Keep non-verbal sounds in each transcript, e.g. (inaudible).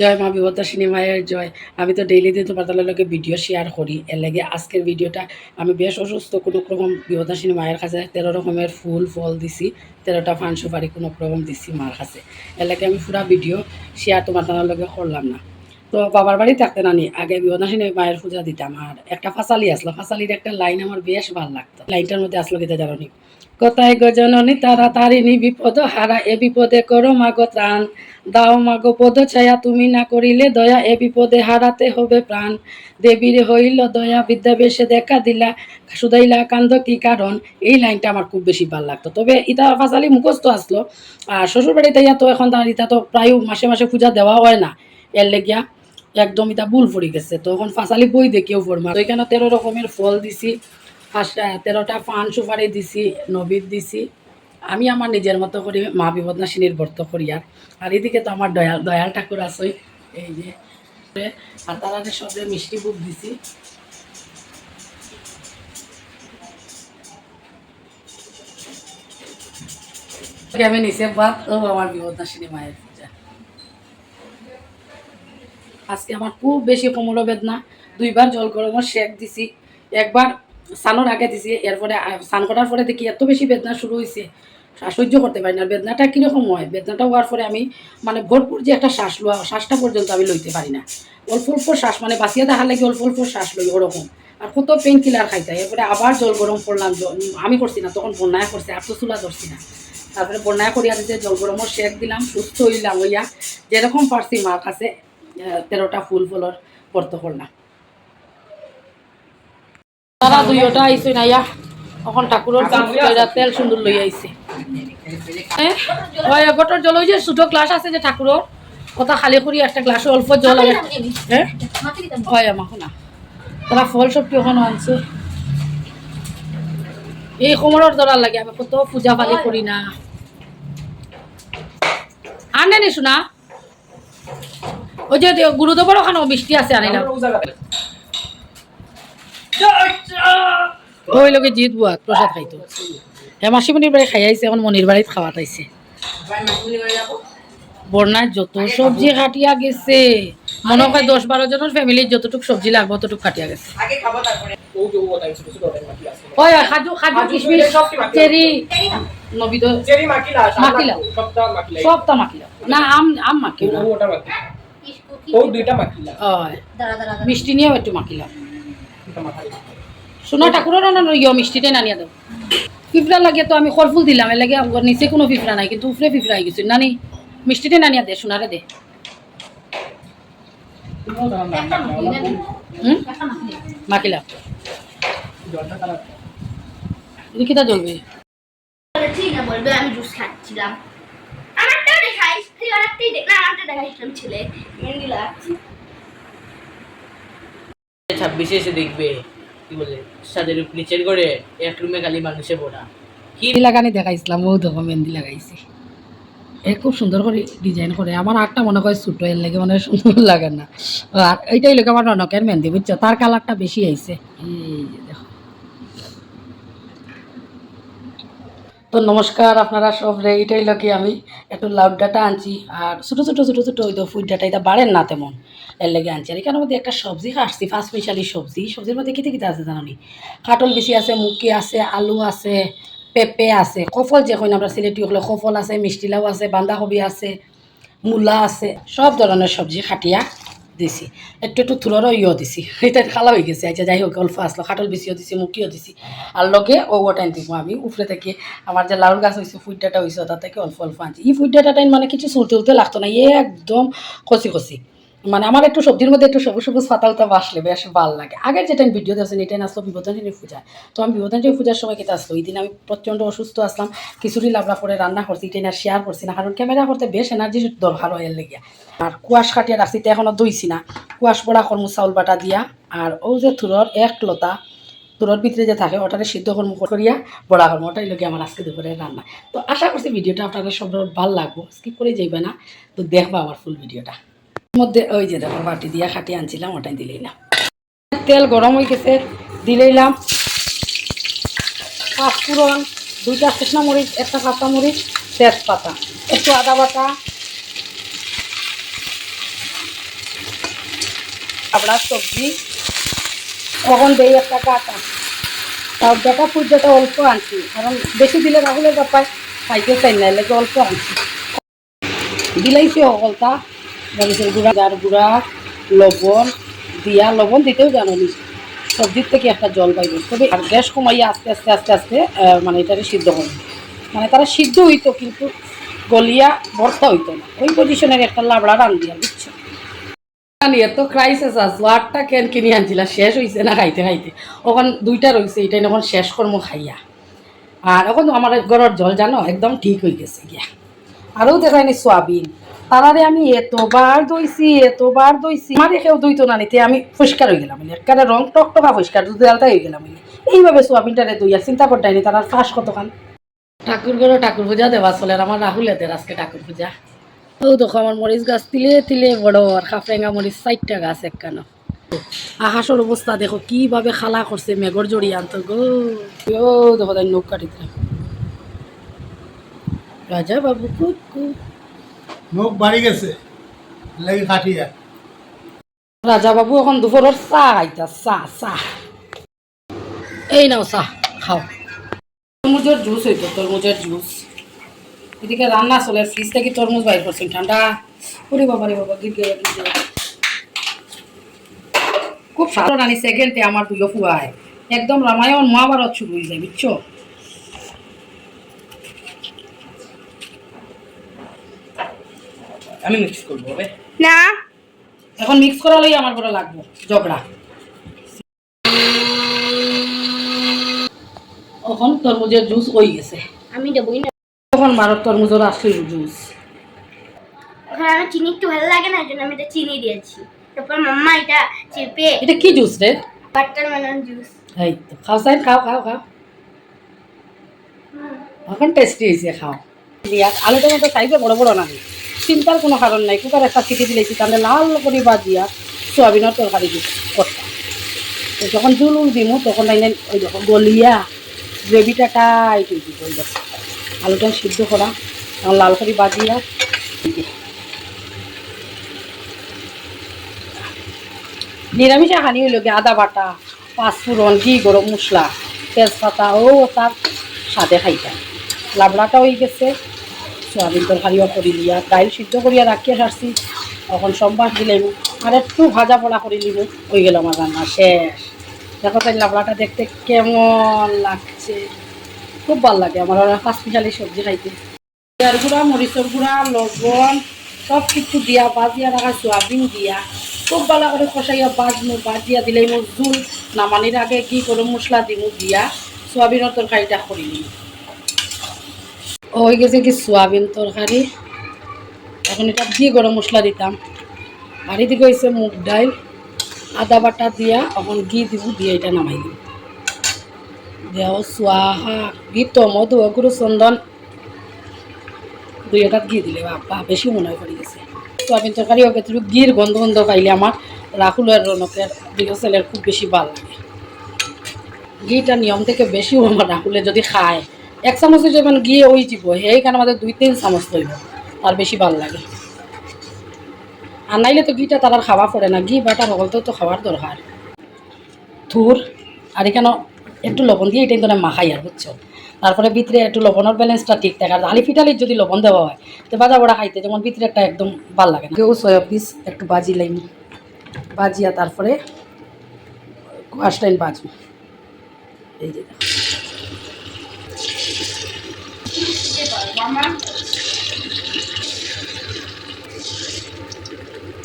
জয় মা বিভতা সিনেমায়ের জয়। আমি তো ডেইলি দিন তোমার লোকে ভিডিও শেয়ার করি। এর লাগে আজকের ভিডিওটা আমি বেশ অসুস্থ, কোনো রকম বিভতা সিনেমায়ের কাছে তেরো রকমের ফুল ফল দিছি, তেরোটা ফান সুপারি কোনো রকম দিছি মার কাছে এর লাগে আমি পুরা ভিডিও শেয়ার তোমার লগে করলাম না। তো বাবার বাড়ি থাকতে নানি আগে বিভতা মায়ের পূজা দিতাম আর একটা ফাঁসালি আসলো। ফাঁসালির একটা লাইন আমার বেশ ভালো লাগতো। লাইনটার মধ্যে আসলো গীতা জানি কোথায় গজননী তারা তারিণী বিপদ, হারা এ বিপদে করো মাগো ত্রাণ। দাও মাগো পদ, ছায়া তুমি না করিলে দয়া, এ বিপদে হারাতে হবে প্রাণ। দেবীর হইল দয়া, বিদ্যাবেশে দেখা দিলা সুদাইলা কান্দ কি কারণ? এই লাইনটা আমার খুব বেশি ভালো লাগতো। তবে ইতা ফাঁসালি মুখস্থ আসলো। আর শ্বশুর বাড়িতে ইয়া তো এখন ইতা তো প্রায় মাসে মাসে পূজা দেওয়া হয় না। এর লেগিয়া একদম ইতা ভুল পড়ে গেছে। তখন ফাঁসালি বই দেখেও পড়মা তো এখানে তেরো রকমের ফল দিছি তেরোটা পান সুপারি দিছি নবীর দিছি। আমি আমার নিজের মতো করি মা বিপদনাশিনীর ব্রত করি আর। আর এদিকে তো আমার দয়াল দয়াল ঠাকুর আছে, এই যে। আর তারা সবে মিষ্টি বুক দিছি। আমি নিচে বাদ, ও আমার বিপদনাশিনী মায়ের পূজা আজকে আমার খুব বেশি কোমর বেদনা। দুইবার জল গরমের শেক দিছি। একবার স্নানোর আগে দিছি, এরপরে স্নান করার পরে দেখি এত বেশি বেদনা শুরু হয়েছে সহ্য করতে পারি না। বেদনাটা কীরকম হয়? বেদনাটা হওয়ার পরে আমি মানে ভরপুর যে একটা শ্বাস লওয়া, শ্বাসটা পর্যন্ত আমি লইতে পারি না। অল্প অল্প শ্বাস মানে বাঁচিয়ে দেখার লাগে অল্প অল্প শ্বাস লই ওরকম। আর কত পেন কিলার খাইতে। এরপরে আবার জল গরম করলাম আমি করছি না, তখন বন্যায় করছে আর তো চুলা ধরছি না। তারপরে বন্যায় করিয়া দিতে জল গরমও শেক দিলাম, সুস্থ হইলাম হইয়া। যেরকম পারছি মার কাছে তেরোটা ফুল ফলর ব্রত করলাম তারা দুইটা আইছে না ইয়া এখন ঠাকুরের কইরা তেল সুন্দর লই আইছে ওই গোটর জল ওই যে ছোট গ্লাস আছে যে ঠাকুরের কথা খালি করি একটা গ্লাসে অল্প জল লাগে হ্যাঁ হয় আমাকে না তারা ফল সব এখন আনছে। এই কোমরের দরার লাগে আমি কত পূজা পালি করি না। আনে নি শোনা? ওই যে গুরুদেবর ওখানে মিষ্টি আছে আনিলাম। ওই লগে জিত বুয়া প্রসাদ খাইতো। হেমাসিমণির বাড়ি খাই আইছে এখন মনির বাড়িত খাওয়াত আইছে বন্যায় যত সবজি কাটিয়া গেছে মনে হয় দশ বারো জনের ফ্যামিলির যতটুকু সবজি লাগবে ততটুকু কাটিয়া গেছে। ওই খাজু খাজু কিশমিশ চেরি। নবিদ মাকিলা মাকিলা। সবটা মাকিলা না আম আম মাকিলা ও দুইটা ওই মিষ্টি নিয়েও একটু মাখিলাম সোনা ঠাকুরের ইয় মিষ্টিটাই নানিয়া দাও পিঁপড়া লাগে তো আমি ফলফুল দিলাম এর লাগে আমার নিচে কোনো পিঁপড়া নাই কিন্তু উপরে পিঁপড়া হয়ে গেছে। নানি মিষ্টিটাই নানিয়া দে সোনারে দে। হুম? মাখিলাম জলটা জ্বলবে। ঠিক না বলবে আমি জুস খাচ্ছিলাম। ছেলে মেহেন্দি লাগাচ্ছি ছাব্বিশে এসে দেখবে কি বলে সাদের নিচের করে এক রুমে খালি মানুষে পড়া কি লাগানি দেখাইছিলাম ও দেখো মেহেন্দি লাগাইছি এ খুব সুন্দর করে ডিজাইন করে। আমার আটটা মনে হয় ছোটো এর লাগে মনে হয় সুন্দর লাগে না। আর এইটাই লোক আমার রনকের মেহেন্দি বুঝছ? তার কালারটা বেশি আইছে। এই দেখো। তো নমস্কার, আপনারা সব রে এটাই লোকে আমি। একটু লাউ ডাটা আনছি, আর ছোটো ছোটো ছোটো ছোটো ওই তো ফুড ডাটা এটা বাড়েন না তেমন। এর লেগে আনছি। আর এখানের মধ্যে একটা সবজি কাটছি ফার্স্ট মিশালি সবজি। সবজির মধ্যে কিতে কিতে আছে জানি কাটল বেশি আছে মুকি আছে, আলু আছে, পেঁপে আছে, কফল যে কইন আমরা সিলেটি হলে কফল আছে, মিষ্টি লাউ আছে বান্ধাকবি আছে, মূলা আছে, সব ধরনের সবজি খাটিয়া দিছি। একটু একটু থুলরও ইয়ে দিছি। (laughs) এটা খালা হয়ে গেছে। আচ্ছা যাই হোক অল্প আসলো খাটল বেশিও দিছি মুখিও দিছি? আর লগে ও ওটাই দিব আমি উপরে থেকে আমার যে লাউর গাছ হয়েছে ফুইডাটা হয়েছে তার থেকে অল্প অল্প আনছি এই ফুইডাটা টাইম মানে কিছু চুলতে উলতে লাগতো না। একদম কচি কচি। মানে আমার একটু সবজির মধ্যে একটু সবুজ সবুজ পাতা উতা বাসলে বেশ ভালো লাগে। আগের যেটা আমি ভিডিও দেখছেন এটাই আসলো বিপদাঞ্জলি পূজা। তো আমি বিপদাঞ্জলি পূজার সময় কেটে আসলো। এই দিন আমি প্রচণ্ড অসুস্থ আসলাম, খিচুড়ি লাবড়া করে রান্না করছি, এটা না শেয়ার করছি না, কারণ ক্যামেরা করতে বেশ এনার্জি দরকার হয় লেগে। আর কুয়াশ কাটিয়ে রাখছি তো এখনও দইছি না। কুয়াশ পড়া কর্ম, চাউল বাটা দিয়া, আর ও যে থুরর এক লতা তোর ভিতরে যে থাকে, ওটারে সিদ্ধ কর্ম করিয়া বড়া কর্ম, ওটাই লোকে আমার আজকে দুপুরে রান্না। তো আশা করছি ভিডিওটা আপনাদের সব ভালো লাগবো। স্কিপ করে যাইবে না, তো দেখবা আমার ফুল ভিডিওটা মধ্যে ওই যে দেখো বাটি দিয়া খাটিয়ে আনছিলাম, ওটাই দিলেইলাম তেল গরম হয়ে গেছে দিলেইলাম পাঁচফোড়ন দুইটা শুকনা মরিচ, একটা কাঁচা মরিচ, তেজপাতা, একটু আদা বাটা। আপনার সবজি। তখন দেই একটা কাটা তাও ডাটা পুজোটা অল্প আনছি, কারণ বেশি দিলে রাহুলের ব্যাপার খাইতে চাই না এলাকা অল্প আনছি। বিলাইছি অকলতা। মরিচের গুঁড়া গার গুঁড়া, লবণ দিয়া, লবণ দিতেও জানো সবজির থেকে একটা জল পাইবে। তবে আর গ্যাস কমাইয়া আস্তে আস্তে আস্তে আস্তে মানে এটাকে সিদ্ধ করবে মানে তারা সিদ্ধ হইতো, কিন্তু গলিয়া ভর্তা হইতো না। ওই পজিশনের একটা লাবড়া রান দিয়া বুঝছ? এত ক্রাইসিস আসলো আটটা ক্যান কিনে আনছিলা, শেষ হয়েছে না খাইতে খাইতে। ওখান দুইটা রয়েছে এটাই এখন শেষ কর্ম খাইয়া। আর এখন আমার ঘরের জল জানো, একদম ঠিক হয়ে গেছে গিয়া। আরও দেখায়নি সোয়াবিন। তারারে আমি এতবার দইছি এতবার দইছি। আমার কেউ দইতো না নিতে, আমি পরিষ্কার হয়ে গেলাম একবারে রং টকটকা পরিষ্কার দুধ আলতা হয়ে গেলাম এইভাবে সোয়াবিনটারে দইয়া চিন্তা করতাইনি তার ফাঁস কতখান? ঠাকুর ঘরে ঠাকুর পূজা দেওয়া চলে আর আমার রাহুল এদের আজকে ঠাকুর পূজা। ও দেখো, আমার মরিচ গাছ তিলে তিলে বড় আর খাফরেঙ্গা মরিচ চারটা গাছ একখানো। আকাশের অবস্থা দেখো, কীভাবে খালা করছে মেঘর জড়িয়ে আনতো গো। ও দেখো, তাই নৌক রাজা বাবু কুকু মুখ বাড়ি গেছে। লাগি কাটিয়া রাজা বাবু এখন দুপুরের চা চা চা এই নাও চা খাও তরমুজের জুস হইতো তরমুজের জুস এদিকে রান্না চলে ফ্রিজ থেকে তরমুজ বাইর করছেন ঠান্ডা ওরে বাবা। খুব সাধারণ আনি সেকেন্ডে আমার দুটো ফুয়ায় একদম রামায়ণ মহাভারত শুরু হয়ে যায় বুঝছ আমি মিক্স করব হবে? না। এখন মিক্স করা লই আমার করে লাগবো ঝগড়া। এখন তরমুজের জুস হয়ে গেছে। আমি দেবই না। তখন মারত তরমুজের আসলে জুস ওখানে আমার চিনি একটু ভালো লাগে না এই জন্য আমি এটা চিনি দিয়েছি। তারপর মাম্মা এটা চেপে এটা কি জুস রে? বাটার মেলন জুস এই তো খাও সাইন খাও খাও খাও। এখন টেস্টি হয়েছে খাও। আলুটা মতো সাইজে বড় বড় না। চিন্তার কোনো কারণ নাই। কুকার একটা সিটি দিলেছি তাহলে লাল করে বাজিয়া সোয়াবিনের তরকারি করতাম যখন জুল উল দিমু, তখন ওই যখন গলিয়া গ্রেভিটা হয়ে দিব ওই আলুটা সিদ্ধ করা তখন লাল করে বাজিয়া নিরামিষে হানি হইল গিয়ে আদা বাটা, পাঁচফোড়ন, ঘি, গরম মশলা, তেজপাতা, ও তার স্বাদে খাইতাম। লাবড়াটা হয়ে গেছে সোয়াবিন তরকারিও করি লিয়া। ডাইল সিদ্ধ করিয়া রাখিয়া সারছি। তখন সম্বাস দিলাম আর একটু ভাজা পোড়া করে নিব। হয়ে গেল আমার রান্না শেষ। দেখো তাই লাবড়াটা দেখতে কেমন লাগছে। খুব ভালো লাগে আমার পাঁচ পিসালি সবজি খাইতে। পেঁয়াজ গুঁড়া, মরিচের গুঁড়া, লবণ সব কিছু দিয়া, বাজিয়া রাখা সোয়াবিন দিয়া, খুব ভালো করে কষাইয়া বাজমু, বাজিয়া দিলেই মোর জুল নামানির আগে কি গরম মশলা দিমু দিয়া, সোয়াবিনের তরকারিটা করি নিই। হয়ে গেছে কি সোয়াবিন তরকারি। এখন এটা দিয়ে গরম মশলা দিতাম। আর এদিকে হয়েছে মুগ ডাল, আদা বাটা দিয়া এখন ঘি দিব, দিয়ে এটা নামাই দিব। দেও সোয়াহা, ঘি তো মধু গুরু চন্দন। দুই এটাত ঘি দিলে বাবা বেশি মনে পড়ে গেছে। সোয়াবিন তরকারি হোক একটু ঘির গন্ধ গন্ধ পাইলে আমার রাহুলের রনকের দুটো ছেলের খুব বেশি ভালো লাগে। ঘিটা নিয়ম থেকে বেশিও আমার রাহুলে যদি খায়। এক চামচে যেমন গিয়ে ওই দিব, সেইখানে আমাদের দুই তিন চামচ লইব আর বেশি ভালো লাগে। আর নাইলে তো ঘিটা তার আর খাওয়া পড়ে না, ঘি বাটার হল তো খাওয়ার দরকার। থুর আর এখানে একটু লবণ দিয়ে এটা কিন্তু মাখাই আর, বুঝছ? তারপরে ভিতরে একটু লবণের ব্যালেন্সটা ঠিক থাকে, আর আলি ফিটালির যদি লবণ দেওয়া হয়, তো বাজা বড়া খাইতে যেমন ভিতরে একটা একদম ভালো লাগে কেউ সয়া পিস একটু বাজি লাইন বাজিয়া তারপরে কোয়াশ লাইন বাজু এই যে দেখো।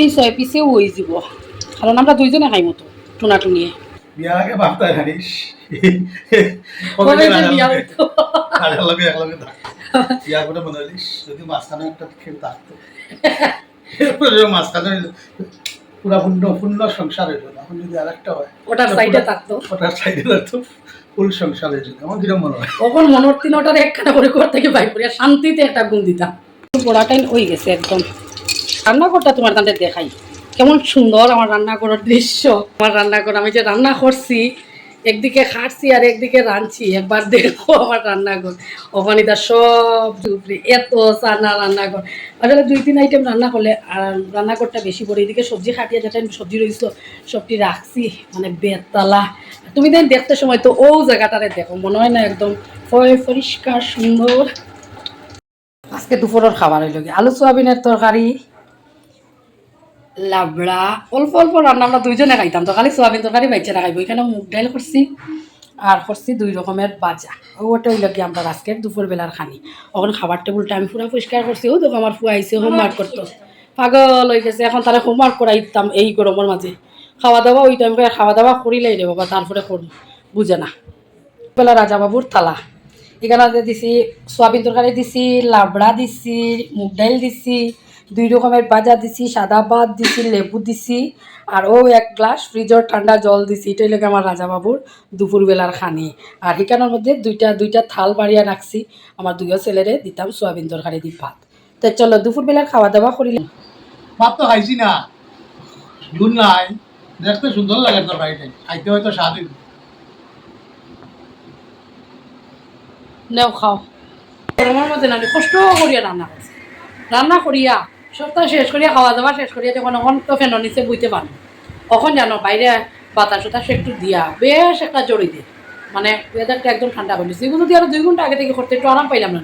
এই ছয় হয়ে যাব। কারণ আমরা দুইজনে খাই মতো টুনা টুনিয়ে বিয়ার আগে জানিস যদি মাঝখানে একটা খেয়ে থাকতো মাঝখানে পুরা পূর্ণ পূর্ণ সংসার হইল এখন যদি আর একটা হয় ওটার সাইডে থাকতো। ওটার সাইডে থাকতো। ফুল সংসার হয়ে যেত আমার কিরম মনে হয়? মনোর তিন ওটার একখানা করে ঘর থেকে বাইর করিয়া শান্তিতে একটা গুণ দিতাম। পোড়াটাই ওই গেছে একদম। রান্নাঘরটা তোমার তাদের দেখাই। কেমন সুন্দর আমার রান্নাঘরের দৃশ্য। আমার রান্নাঘর, আমি যে রান্না করছি একদিকে খাটছি আর একদিকে রাঁধছি। একবার দেখো আমার রান্নাঘর। ওখানে তার সব উপরে, এত চানা রান্নাঘর। আসলে দুই তিন আইটেম রান্না করলে, আর রান্নাঘরটা বেশি পড়ে এদিকে সবজি খাটিয়ে যেটা সবজি রয়েছিল, সবটি রাখছি মানে বেতলা। তুমি দেন দেখতে সময় তো ও জায়গাটারে দেখো, মনে হয় না একদম পরিষ্কার, সুন্দর। আজকে দুপুরের খাবার হইল আলু সোয়াবিনের তরকারি লাবড়া, অল্প অল্প রান্না আমরা দুইজনে খাইতাম তো, খালি সোয়াবিন তরকারি বাইচে খাইব। এখানে মুগ ডাইল করছি আর করছি দুই রকমের বাজা ওটা হইল কি আমরা আজকের দুপুরবেলার খানি। ওখানে খাবার টেবিলটা আমি পুরো পরিষ্কার করছি। ও দেখো, আমার ফুয়া আইসে হোমওয়ার্ক করতো। পাগল হয়ে গেছে, এখন তারা হোমওয়ার্ক করাইতাম এই গরমের মাঝে। খাওয়া দাওয়া ওই টাইম করে খাওয়া দাওয়া করিলাই রে বাবা, তারপরে করুন বুঝে না। বেলা রাজাবাবুর থালা। এখানে দিছি, সোয়াবিন তরকারি দিছি, লাবড়া দিছি, মুগ ডাইল দিছি দুই রকমের বাজা দিছি সাদা ভাত দিছি লেবু দিছি আর ও এক গ্লাস ফ্রিজের ঠান্ডা জল দিছি। এটাই লাগে আমার রাজাবাবুর দুপুরবেলার খানি। আর এখানের মধ্যে দুইটা দুইটা থাল বাড়িয়া রাখছি। আমার দুইও ছেলেরে দিতাম সোয়াবিন তরকারি দি ভাত। তো চলো দুপুরবেলার খাওয়া দাওয়া করিলাম ভাত তো খাইছি না। জুন নাই। দেখতে সুন্দর লাগে তরকারিটা। খাইতে হয়তো স্বাধীন। নেও খাও। গরমের মধ্যে না কষ্ট করিয়া রান্না করছি। রান্না করিয়া সপ্তাহ শেষ করিয়া খাওয়া দাওয়া শেষ করিয়া যখন এখন তো ফেনের নিচে বুঝতে পারো কখন জানো, বাইরে বাতাস টাতাস একটু দিয়া, বেশ একটা জড়ি দিয়ে। মানে ওয়েদারটা একদম ঠান্ডা করে দুই এগুলো দিয়ে আরও দুই ঘণ্টা আগে থেকে করতে একটু আরাম পাইলাম না